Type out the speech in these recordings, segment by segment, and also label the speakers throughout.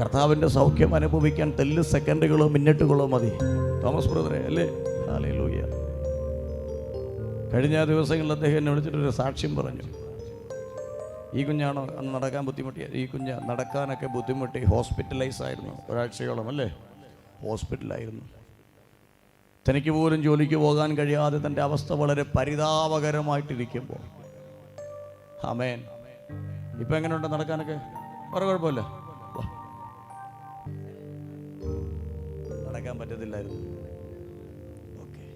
Speaker 1: കർത്താവിന്റെ സൗഖ്യം അനുഭവിക്കാൻ തെല്ല് സെക്കൻഡുകളോ മിനിറ്റുകളോ മതി. തോമസ് ബ്രദറെ അല്ലേ? ഹാലേ ലൂയ കഴിഞ്ഞ ദിവസങ്ങളിൽ അദ്ദേഹം എന്നെ വിളിച്ചിട്ടൊരു സാക്ഷ്യം പറഞ്ഞു. ഈ കുഞ്ഞാണോ അന്ന് നടക്കാൻ ബുദ്ധിമുട്ടിയ ഈ കുഞ്ഞ് നടക്കാനൊക്കെ ബുദ്ധിമുട്ടി. ഹോസ്പിറ്റലൈസ് ആയിരുന്നു ഒരാഴ്ചയോളം അല്ലേ? ഹോസ്പിറ്റലായിരുന്നു. തനിക്ക് പോലും ജോലിക്ക് പോകാൻ കഴിയാതെ തന്റെ അവസ്ഥ വളരെ പരിതാപകരമായിട്ടിരിക്കുമ്പോൾ. അമേൻ ഇപ്പം എങ്ങനെയുണ്ട് നടക്കാനൊക്കെ? വേറെ കുഴപ്പമില്ല. വാ. നടക്കാൻ പറ്റത്തില്ലായിരുന്നു. ഓക്കെ.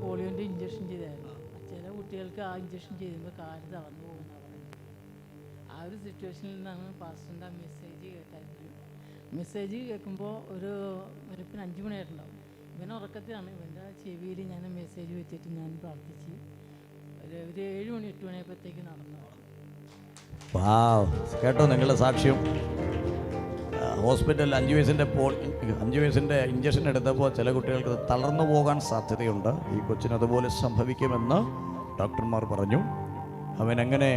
Speaker 2: പോളിയോന്റെ ഇഞ്ചക്ഷൻ ചെയ്തായിരുന്നു. ചില കുട്ടികൾക്ക് ആ ഇഞ്ചക്ഷൻ ചെയ്യുമ്പോൾ കാൽ തളർന്നു പോകുന്നു ആ ഒരു സിറ്റുവേഷനിൽ നിന്നാണ് പാസ്റ്ററിന്റെ മെസ്സേജ് കേട്ടായിരുന്നു മെസ്സേജ് കേൾക്കുമ്പോൾ ഒരു ഒരുപ്പിന് അഞ്ച് മണിയായിട്ടുണ്ടാവും. ഇവൻ ഉറക്കത്തിലാണ്. ഇവന്റെ ചെവിയിൽ ഞാൻ മെസ്സേജ് വെച്ചിട്ട് ഞാൻ പ്രാർത്ഥിച്ച്. ഒരു ഒരു ഏഴ് മണി എട്ട് മണിയായപ്പോഴത്തേക്ക് നടന്നു.
Speaker 1: കേട്ടോ നിങ്ങളുടെ സാക്ഷ്യം. ഹോസ്പിറ്റലിൽ അഞ്ച് വയസ്സിന്റെ പോൾ അഞ്ച് വയസ്സിന്റെ ഇഞ്ചക്ഷൻ എടുത്തപ്പോൾ ചില കുട്ടികൾക്ക് തളർന്നു പോകാൻ സാധ്യതയുണ്ട്. ഈ കൊച്ചിന് അതുപോലെ സംഭവിക്കുമെന്ന് ഡോക്ടർമാർ പറഞ്ഞു. അവൻ എങ്ങനെ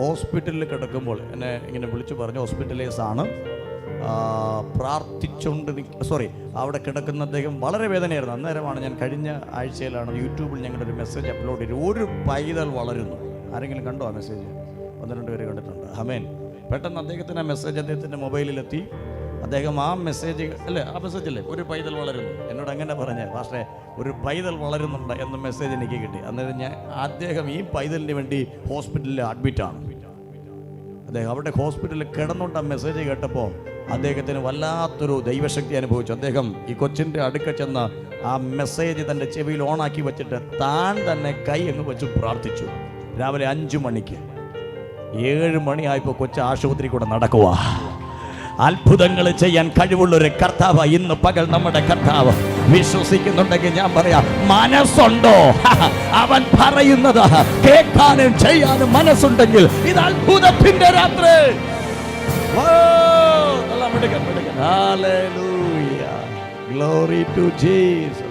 Speaker 1: ഹോസ്പിറ്റലിൽ കിടക്കുമ്പോൾ എന്നെ ഇങ്ങനെ വിളിച്ചു പറഞ്ഞു ഹോസ്പിറ്റലൈസ് പ്രാർത്ഥിച്ചുകൊണ്ട് സോറി അവിടെ കിടക്കുന്ന അദ്ദേഹം വളരെ വേദനയായിരുന്നു. അന്നേരമാണ് ഞാൻ കഴിഞ്ഞ ആഴ്ചയിലാണ് യൂട്യൂബിൽ ഞങ്ങളുടെ ഒരു മെസ്സേജ് അപ്ലോഡ് ചെയ്തു ഒരു പൈതൽ വളരുന്നു. ആരെങ്കിലും കണ്ടോ ആ മെസ്സേജ് ഒന്ന് രണ്ട് പേര് കണ്ടിട്ടുണ്ട്. ഹമേൻ പെട്ടെന്ന് അദ്ദേഹത്തിന് ആ മെസ്സേജ് അദ്ദേഹത്തിന്റെ മൊബൈലിലെത്തി. അദ്ദേഹം ആ മെസ്സേജ് അല്ലേ ആ മെസ്സേജ് അല്ലേ? ഒരു പൈതൽ വളരുന്നു. എന്നോട് അങ്ങനെ പറഞ്ഞേ പക്ഷേ ഒരു പൈതൽ വളരുന്നുണ്ട് എന്ന മെസ്സേജ് എനിക്ക് കിട്ടി. അന്നേരം ഞാൻ അദ്ദേഹം ഈ പൈതലിന് വേണ്ടി ഹോസ്പിറ്റലിൽ അഡ്മിറ്റാണ് അദ്ദേഹം അവിടെ ഹോസ്പിറ്റലിൽ കിടന്നുകൊണ്ട് ആ മെസ്സേജ് കേട്ടപ്പോൾ അദ്ദേഹത്തിന് വല്ലാത്തൊരു ദൈവശക്തി അനുഭവിച്ചു. അദ്ദേഹം ഈ കൊച്ചിന്റെ അടുക്ക ചെന്ന് ആ മെസ്സേജ് തന്റെ ചെവിയിൽ ഓണാക്കി വെച്ചിട്ട് താൻ തന്നെ കൈ അങ്ങ് വെച്ച് പ്രാർത്ഥിച്ചു. രാവിലെ അഞ്ചു മണിക്ക്. ഏഴ് മണിയായപ്പോൾ കൊച്ചു ആശുപത്രി കൂടെ നടക്കുക അത്ഭുതങ്ങൾ ചെയ്യാൻ കഴിവുള്ളൊരു കർത്താവ്. ഇന്ന് പകൽ നമ്മുടെ കർത്താവ് വിശ്വസിക്കുന്നുണ്ടെങ്കിൽ ഞാൻ പറയാം മനസ്സുണ്ടോ? അവൻ പറയുന്നത് കേൾക്കാനും ചെയ്യാനും മനസ്സുണ്ടെങ്കിൽ ഇത് അത്ഭുതത്തിന്റെ രാത്രി. ഗ്ലോറി ടു മിടുക്കൻ,